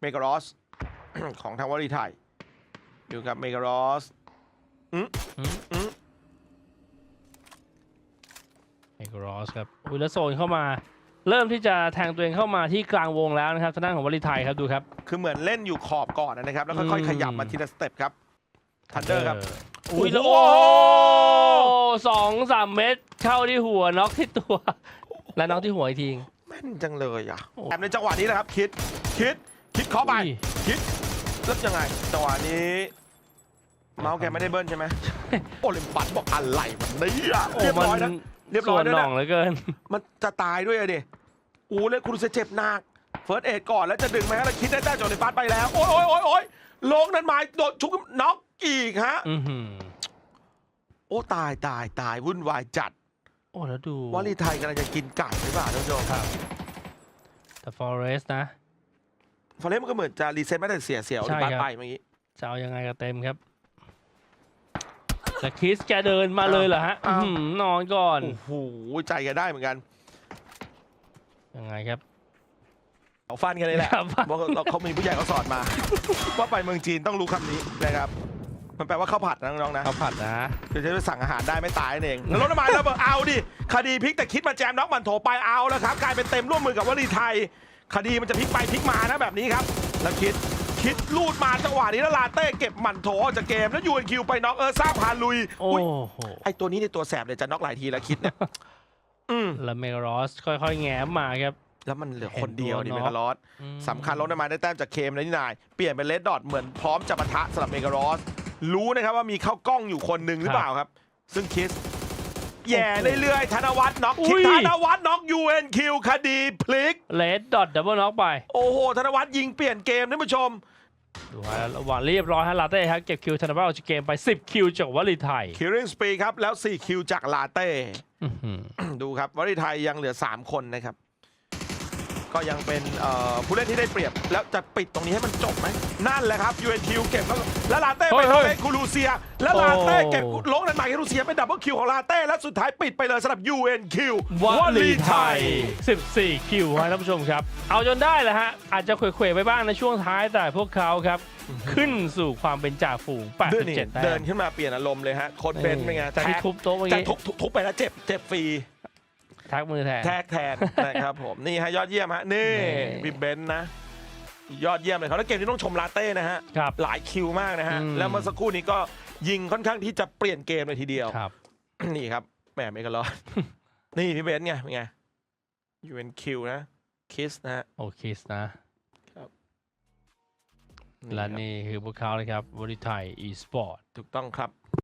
เมก a รอสของทางวอลีไทยอยู่กับเมก a รอสอืมอืมเอกรอสครับอุ้ยแล้วโซนเข้ามา เริ่มที่จะแทงตัวเองเข้ามาที่กลางวงแล้วนะครับทางด้านของวอลลีไทยครับดูครับ คือเหมือนเล่นอยู่ขอบก่อนนะครับ แล้วค่อยอืมๆขยับมาทีละสเต็ปครับทันเดอร์ครับ อุ้ยแล้วโอ้โอ้โหสองสามเม็ดเข้าที่หัวน็อกที่ตัว และน็อกที่หัวอีกทีแม่นจังเลยอะโอ้แอบในจังหวะนี้แหละครับคิดคิด คิดเข้าไปอุ้ยคิดแล้วยังไงจังหวะนี้ เมาส์แกไม่ได้เบิ้ลใช่ไหมโอลิมปัสบอกอะไรมันเนี่ยโอ้เรียบมันร้อยนะเรียบร้ส่อวยนด้วยหน่นะองเหลือเกิน มันจะตายด้วยอะดิอู้เลยคุณเจ็บหนักเฟิร์สเอ็ดก่อนแล้วจะดึงไหมฮะแล้วคิดได้แต่จอลิมปัสไปแล้ว โอ้ยโอ้ยโอ้ยโอ้ยลงนั้นไม้โดดชุกน็อกอีกฮะอือหือโอ้ตายตายตายวุ่นวายจัด โอ้แล้วดูวอลลีไทยกำลังจะกินไก่หรือเปล่าท่านผู้ชมครับแต่ฟอเรสนะ ฟอร์เรสมันก็เหมือนจะรีเซ็ตไม่ได้เสียเสียวใช่หรือครับไปเมื่อกี้ จะเอายังไงก็เต็มครับแต่คริสแกเดินมาเลยเหรอฮะอ้าว อื้อหือนอนก่อน โอ้โหใจกันได้เหมือนกันยังไงครับเอาฟันกันเลยแหละ ครับเพราะเราเขามีผู้ใหญ่เขาสอนมา ว่าไปเมืองจีนต้องรู้คำนี้นะครับ มันแปลว่าข้าวผัดนะน้องๆนะข้าวผัดนะคือจะไปสั่งอาหารได้ไม่ตายนั่นเองแล้วรถน้ำมันระเบิดเอาดิคดีพลิกแต่คิดมาแจมน็อกมันโถไปเอาแล้วครับกลายเป็นเต็มร่วมมือกับวลีไทย คดีมันจะพลิกไปพลิกมานะแบบนี้ครับ แล้วคิดคิดลูดมาจังหวะนี้แล้วลาเต้เก็บหมันโถออกจากเกมแล้วยูเอ็นคิวไปน็อกเออร์ซ่าพาลุยโอ้อุ๊ยโหไอตัวนี้ในตัวแสบเลยจะน็อกหลายทีแล้วคิดเนี่ยอืมแล้วเมกรอสค่อยๆแง้มมาครับแล้วมันเหลือคนเดียวดิเห็เมนตัวกาลอสอืมสำคัญรถน้ำมันได้แต้มจากเคมแล้วนี่นาย เปลี่ยนเป็นเลดดอทเหมือนพร้อมจะปะทะสำหรับเมการอสรู้นะครับว่ามีเข้ากล้องอยู่คนหนึ่งหรือเปล่าครับ ซึ่งคิส แย่เรื่อยๆ ธนวัฒน์น็อกคิดธนวัฒน์น็อกยูเอ็นคิวคดีพลิก เลดดอทดับเบิลน็อกไป โอ้โห ธนวัฒน์ยิงเปลี่ยนเกมท่านผู้ชม ดูฮะระหว่างเรียบร้อยฮะลาเต้ครับเก็บคิวธนบัตรออกจากเกมไป 10 คิวจากวอลลีไทยคิริงสปีครับ แล้ว 4 คิวจากลาเต้ อื้อหือดูครับวอลเลย์ไทยยังเหลือ 3 คนนะครับ ก็ยังเป็นเอ่อผู้เล่นที่ได้เปรียบ แล้วจะปิดตรงนี้ให้มันจบไหมนั่นแหละครับ UNQ เก็บแล้วแล้วลาเต้ไปโดนเอ็กคูลูเซีย แล้วลาเต้เก็บลงนันใหม่ให้ลูเซียเป็นดับเบิลคิวของลาเต้และสุดท้ายปิดไปเลยสำหรับ UNQ วอลลีไทย 14 คิวฮะท่านผู้ชมครับ เอาจนได้แหละฮะ อาจจะเขวๆไปบ้างในช่วงท้ายแต่พวกเขาครับ ขึ้นสู่ความเป็นจ่าฝูงเดินนี่87แต้เดินมขึ้นมาเปลี่ยนอารมณ์เลยฮะโค้ดเบนซ์เป็นไงจากที่แท็กทุบโต๊ะเมื่อจะกี้ทุบทุบทุบไปแล้วเจ็บเจ็บฟรี ทักมือแทนแท็กแทนนะครับผมนี่ฮะยอดเยี่ยมฮะนี่นี่บิบเบนซ์นะยอดเยี่ยมเลยเขาแล้วเกมนี้ต้องชมลาเต้นะฮะครับหลายคิวมากนะฮะอืมแล้วเมื่อสักครู่นี้ก็ยิงค่อนข้างที่จะเปลี่ยนเกมเลยทีเดียวครับ นี่ครับแหมไม่กันรอดนี่พี่เบนซ์ไงเป็นไง UNQ นะคิสนะฮะโอเคสนะและครับนี่คือพวกเขาเลยครับวอลลีไทยอีสปอร์ตถูกต้องครับ